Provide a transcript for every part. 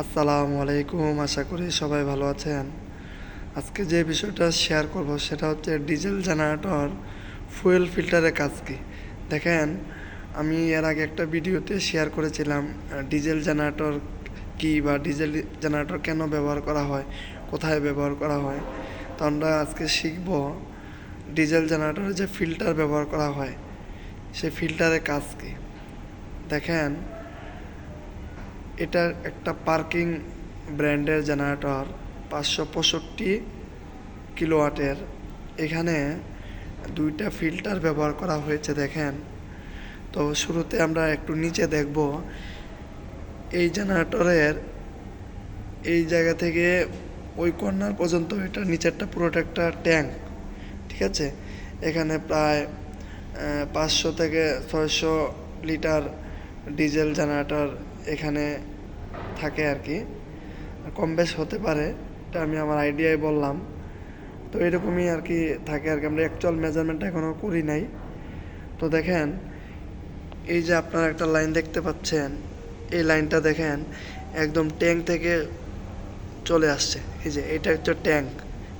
আসসালামু আলাইকুম, আশা করি সবাই ভালো আছেন। আজকে যে বিষয়টা শেয়ার করব সেটা হচ্ছে ডিজেল জেনারেটর ফুয়েল ফিল্টারের কাজ কি। দেখেন, আমি এর আগে একটা ভিডিওতে শেয়ার করেছিলাম ডিজেল জেনারেটর কি বা ডিজেল জেনারেটর কেন ব্যবহার করা হয়, কোথায় ব্যবহার করা হয়। তো আমরা আজকে শিখব ডিজেল জেনারেটরের যে ফিল্টার ব্যবহার করা হয় সেই ফিল্টারের কাজ কি। দেখেন এটা একটা পার্কিং ব্র্যান্ডের জেনারেটর পাঁচশো পঁয়ষট্টি কিলোওয়াটের। এখানে দুইটা ফিল্টার ব্যবহার করা হয়েছে, দেখেন। তো শুরুতে আমরা একটু নিচে দেখব। এই জেনারেটরের এই জায়গা থেকে ওই কর্নার পর্যন্ত এটা নিচেরটা পুরোটা একটা ট্যাঙ্ক, ঠিক আছে? এখানে প্রায় পাঁচশো থেকে ছয়শো লিটার ডিজেল জেনারেটর এখানে থাকে আর কি। কম বেশ হতে পারে, এটা আমি আমার আইডিয়ায় বললাম। তো এরকমই আর কি থাকে আর কি, আমরা অ্যাকচুয়াল মেজারমেন্টটা এখনও করি নাই। তো দেখেন, এই যে আপনারা একটা লাইন দেখতে পাচ্ছেন, এই লাইনটা দেখেন, একদম ট্যাঙ্ক থেকে চলে আসছে। এই যে, এটা হচ্ছে ট্যাঙ্ক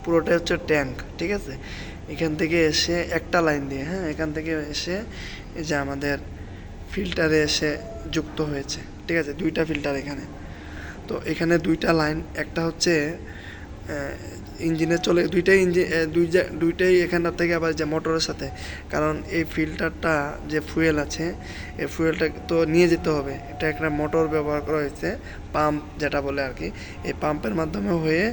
পুরোটা হচ্ছে ট্যাঙ্ক ঠিক আছে? এখান থেকে এসে একটা লাইন দিয়ে হ্যাঁ এখান থেকে এসে এই যে আমাদের ফিল্টারে এসে যুক্ত হয়েছে, ঠিক আছে? দুইটা ফিল্টার এখানে। তো এখানে দুইটা লাইন, একটা হচ্ছে ইঞ্জিনে চলে, দুইটাই ইঞ্জিন দুই দুইটাই এখানটার থেকে আবার যে মোটরের সাথে। কারণ এই ফিল্টারটা যে ফুয়েল আছে, এই ফুয়েলটা তো নিয়ে যেতে হবে। এটা একটা মোটর ব্যবহার করা হয়েছে, পাম্প যেটা বলে আর কি। এই পাম্পের মাধ্যমে হয়ে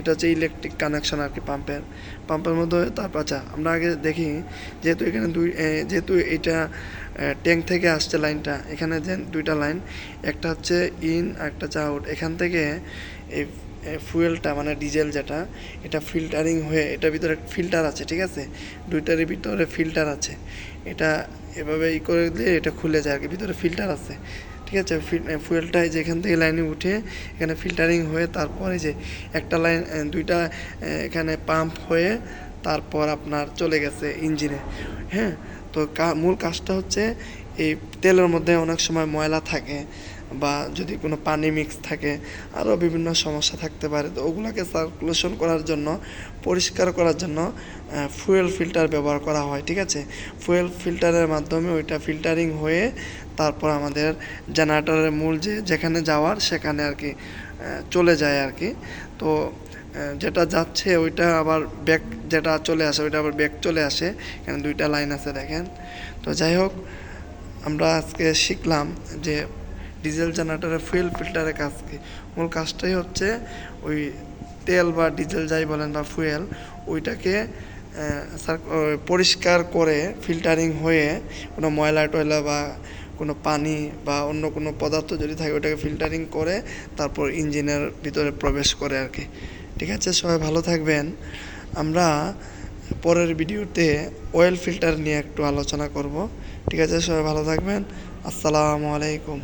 এটা হচ্ছে ইলেকট্রিক কানেকশন আর কি পাম্পের পাম্পের মধ্যে তারপর আচ্ছা আমরা আগে দেখি, যেহেতু এখানে দুই যেহেতু এটা ট্যাঙ্ক থেকে আসছে লাইনটা, এখানে যে দুইটা লাইন, একটা হচ্ছে ইন একটা হচ্ছে আউট এখান থেকে এই ফুয়েলটা মানে ডিজেল যেটা, এটা ফিল্টারিং হয়ে এটার ভিতরে ফিল্টার আছে, ঠিক আছে? দুইটারই ভিতরে ফিল্টার আছে, এটা এভাবে ই করে দিলে এটা খুলে যায় আর কি, ভিতরে ফিল্টার আছে। ঠিক আছে ফুয়েলটা যে এখান থেকে লাইনে উঠে এখানে ফিল্টারিং হয়ে তারপরে যে একটা লাইন দুইটা এখানে পাম্প হয়ে তারপর আপনার চলে গেছে ইঞ্জিনে হ্যাঁ তো মূল কাজটা হচ্ছে এই তেলের মধ্যে অনেক সময় ময়লা থাকে বা যদি কোনো পানি মিক্স থাকে, আরও বিভিন্ন সমস্যা থাকতে পারে। তো ওগুলোকে সার্কুলেশন করার জন্য, পরিষ্কার করার জন্য ফুয়েল ফিল্টার ব্যবহার করা হয়, ঠিক আছে? ফুয়েল ফিল্টারের মাধ্যমে ওইটা ফিল্টারিং হয়ে তারপর আমাদের জেনারেটরের মূল যে, যেখানে যাওয়ার সেখানে আর কি চলে যায় আর কি। তো যেটা যাচ্ছে ওইটা আবার ব্যাক যেটা চলে আসে, ওইটা আবার ব্যাক চলে আসে। এখানে দুইটা লাইন আছে দেখেন। তো যাই হোক, আমরা আজকে শিখলাম যে ডিজেল জেনারেটরের ফুয়েল ফিল্টারের কাজ কি। মূল কাজটাই হচ্ছে ওই তেল বা ডিজেল যাই বলেন বা ফুয়েল ওইটাকে পরিষ্কার করে ফিল্টারিং হয়ে কোনো ময়লা টয়লা বা কোনো পানি বা অন্য কোনো পদার্থ যদি থাকে ওটাকে ফিল্টারিং করে তারপর ইঞ্জিনের ভিতরে প্রবেশ করে আর কি। ঠিক আছে, সবাই ভালো থাকবেন। আমরা পরের ভিডিওতে অয়েল ফিল্টার নিয়ে একটু আলোচনা করব। ঠিক আছে, সবাই ভালো থাকবেন। আসসালামু আলাইকুম।